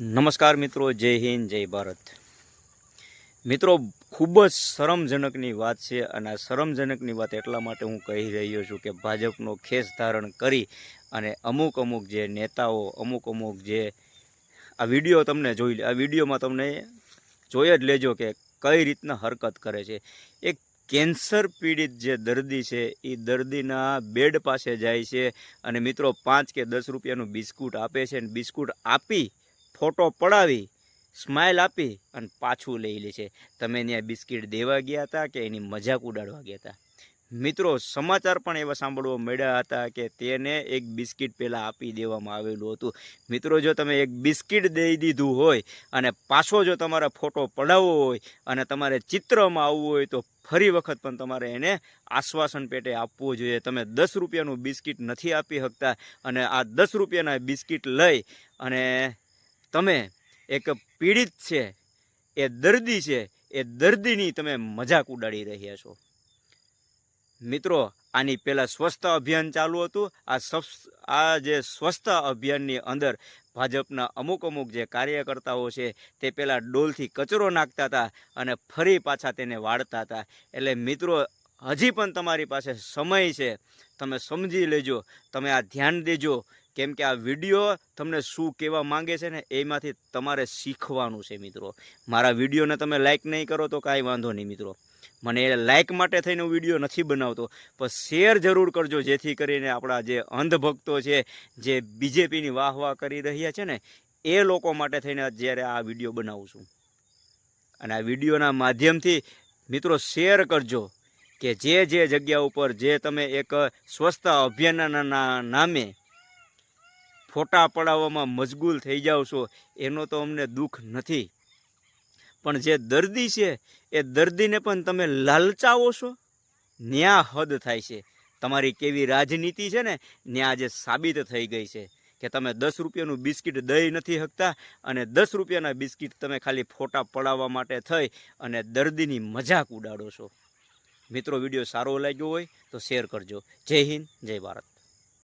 નમસ્કાર મિત્રો, જય હિન્દ, જય ભારત. મિત્રો, ખૂબ જ શરમજનકની વાત છે અને આ શરમજનકની વાત એટલા માટે હું કહી રહ્યો છું કે ભાજપનો ખેસ ધારણ કરી અને અમુક અમુક જે નેતાઓ, અમુક અમુક જે આ વીડિયો તમને જોઈ લે, આ વિડીયોમાં તમને જોઈ જ લેજો કે કઈ રીતના હરકત કરે છે. એક કેન્સર પીડિત જે દર્દી છે એ દર્દીના બેડ પાસે જાય છે અને મિત્રો પાંચ કે દસ રૂપિયાનું બિસ્કુટ આપે છે અને બિસ્કુટ આપી ફોટો પડાવી સ્માઇલ આપી અને પાછું લઈ લે છે. તમે ત્યાં બિસ્કિટ દેવા ગયા હતા કે એની મજાક ઉડાડવા ગયા હતા? મિત્રો, સમાચાર પણ એવા સાંભળવા મળ્યા હતા કે તેને એક બિસ્કિટ પહેલાં આપી દેવામાં આવેલું હતું. મિત્રો, જો તમે એક બિસ્કિટ દઈ દીધું હોય અને પાછો જો તમારે ફોટો પડાવવો હોય અને તમારે ચિત્રમાં આવવું હોય તો ફરી વખત પણ તમારે એને આશ્વાસન પેટે આપવું જોઈએ. તમે દસ રૂપિયાનું બિસ્કિટ નથી આપી શકતા અને આ દસ રૂપિયાના બિસ્કિટ લઈ અને તમે એક પીડિત છે, એ દર્દી છે, એ દર્દીની તમે મજાક ઉડાડી રહ્યા છો. મિત્રો, આની પહેલાં સ્વચ્છતા અભિયાન ચાલુ હતું. આ આ જે સ્વચ્છતા અભિયાનની અંદર ભાજપના અમુક અમુક જે કાર્યકર્તાઓ છે, તે પહેલાં ડોલથી કચરો નાખતા હતા અને ફરી પાછા તેને વાળતા હતા. એટલે મિત્રો, હજી પણ તમારી પાસે સમય છે. તમે સમજી લેજો. તમે આ ધ્યાન દેજો. કેમ કે આ વીડિયો તમને શું કહેવા માંગે છે ને, એમાંથી તમારે શીખવાનું છે મિત્રો. મારા વિડીયોને તમે લાઇક નહીં કરો તો કાંઈ વાંધો નહીં મિત્રો. મને એ લાઈક માટે થઈને હું વીડિયો નથી બનાવતો. પણ શેર જરૂર કરજો, જેથી કરીને આપણા જે અંધભક્તો છે, જે બીજેપીની વાહ વાહ કરી રહ્યા છે ને, એ લોકો માટે થઈને જ્યારે આ વીડિયો બનાવું છું. અને આ વિડીયોના માધ્યમથી મિત્રો શેર કરજો કે જે જે જગ્યા ઉપર જે તમે એક સ્વચ્છતા અભિયાનના નામે ફોટા પડાવવામાં મશગુલ થઈ જાઓ છો, એનો તો અમને દુઃખ નથી. પણ જે દર્દી છે, એ દર્દીને પણ તમે લાલચાવો છો? ન્યા હદ થાય છે. તમારી કેવી રાજનીતિ છે ને, ન્યા આજે સાબિત થઈ ગઈ છે કે તમે દસ રૂપિયાનું બિસ્કિટ દઈ નથી શકતા અને દસ રૂપિયાના બિસ્કિટ તમે ખાલી ફોટા પડાવવા માટે થઈ અને દર્દીની મજાક ઉડાડો છો. મિત્રો, વીડિયો સારો લાગ્યો હોય તો શેર કરજો. જય હિન્દ, જય ભારત.